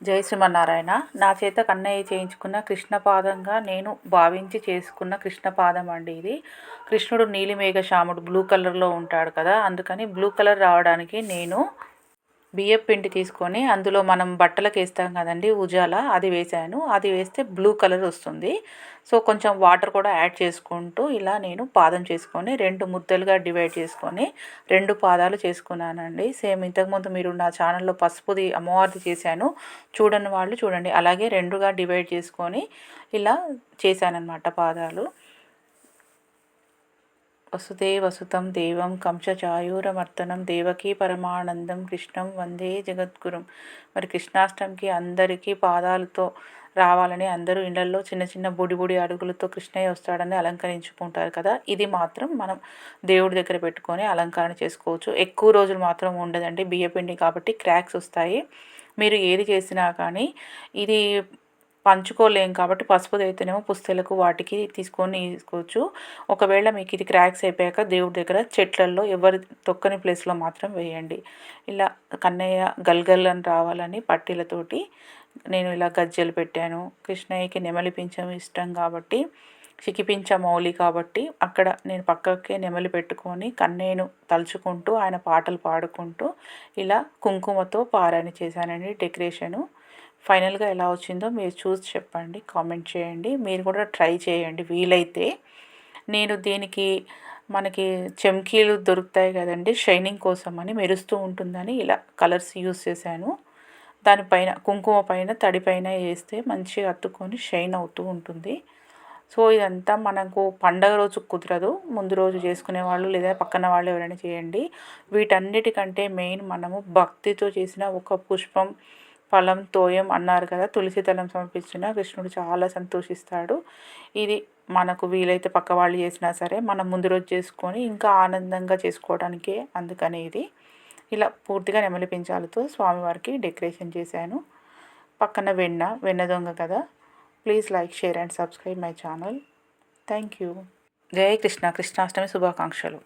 జై శ్రీమన్నారాయణ. నా చేత కన్నయ్య చేయించుకున్న కృష్ణపాదంగా నేను భావించి చేసుకున్న కృష్ణపాదం అండి ఇది. కృష్ణుడు నీలిమేఘ శ్యాముడు బ్లూ కలర్లో ఉంటాడు కదా అందుకని బ్లూ కలర్ రావడానికి నేను బియ్యం పిండి తీసుకొని అందులో మనం బట్టలకు వేస్తాం కదండి ఉజాల. అది వేసాను. అది వేస్తే బ్లూ కలర్ వస్తుంది. సో కొంచెం వాటర్ కూడా యాడ్ చేసుకుంటూ ఇలా నేను పాదం చేసుకొని రెండు ముద్దలుగా డివైడ్ చేసుకొని రెండు పాదాలు చేసుకున్నానండి. సేమ్ ఇంతకుముందు మీరు నా ఛానల్లో పసుపుది అమ్మవారిది చేశాను. చూడని వాళ్ళు చూడండి. అలాగే రెండుగా డివైడ్ చేసుకొని ఇలా చేశానన్నమాట పాదాలు. వసుదే వసుతం దేవం కంసచాయూరమర్తనం దేవకీ పరమానందం కృష్ణం వందే జగద్గురుం. మరి కృష్ణాష్టమికి అందరికీ పాదాలతో రావాలని అందరూ ఇళ్ళలో చిన్న చిన్న బుడి బుడి అడుగులతో కృష్ణయ్య వస్తాడని అలంకరించుకుంటారు కదా. ఇది మాత్రం మనం దేవుడి దగ్గర పెట్టుకొని అలంకరణ చేసుకోవచ్చు. ఎక్కువ రోజులు మాత్రం ఉండదండి. బియ్యపిండి కాబట్టి క్రాక్స్ వస్తాయి. మీరు ఏది చేసినా కానీ ఇది పంచుకోలేం కాబట్టి పసుపు అయితేనేమో పుస్తలకు వాటికి తీసుకొని తీసుకోవచ్చు. ఒకవేళ మీకు ఇది క్రాక్స్ అయిపోయాక దేవుడి దగ్గర చెట్లల్లో ఎవరి తొక్కని ప్లేస్లో మాత్రం వేయండి. ఇలా కన్నయ్య గల్గల్ అని రావాలని పట్టీలతోటి నేను ఇలా గజ్జలు పెట్టాను. కృష్ణయ్యకి నెమలి పింఛం ఇష్టం కాబట్టి చికిపించ మౌలి కాబట్టి అక్కడ నేను పక్కకే నెమలి పెట్టుకొని కన్నయ్యను తలుచుకుంటూ ఆయన పాటలు పాడుకుంటూ ఇలా కుంకుమతో పారాయణ చేశానండి డెకరేషను. ఫైనల్గా ఎలా వచ్చిందో మీరు చూసి చెప్పండి కామెంట్ చేయండి. మీరు కూడా ట్రై చేయండి వీలైతే. నేను దీనికి మనకి చెమ్కీలు దొరుకుతాయి కదండి షైనింగ్ కోసం అని మెరుస్తూ ఉంటుందని ఇలా కలర్స్ యూస్ చేశాను. దానిపైన కుంకుమ పైన తడి పైన వేస్తే మంచిగా అత్తుకొని షైన్ అవుతూ ఉంటుంది. సో ఇదంతా మనకు పండగ రోజు కుదరదు. ముందు రోజు చేసుకునే వాళ్ళు లేదా పక్కన వాళ్ళు ఎవరైనా చేయండి. వీటన్నిటికంటే మెయిన్ మనము భక్తితో చేసిన ఒక పుష్పం ఫలం తోయం అన్నారు కదా తులసి దళం సమర్పించిన కృష్ణుడు చాలా సంతోషిస్తాడు. ఇది మనకు వీలైతే పక్క వాళ్ళు చేసినా సరే మనం ముందు రోజు చేసుకొని ఇంకా ఆనందంగా చేసుకోవడానికే అందుకని ఇది. ఇలా పూర్తిగా నెమలి పెంచాలతో స్వామివారికి డెకరేషన్ చేశాను. పక్కన వెన్న వెన్న దొంగ కదా. Please like share and subscribe my channel. Thank you. జై కృష్ణ కృష్ణాష్టమి శుభాకాంక్షలు.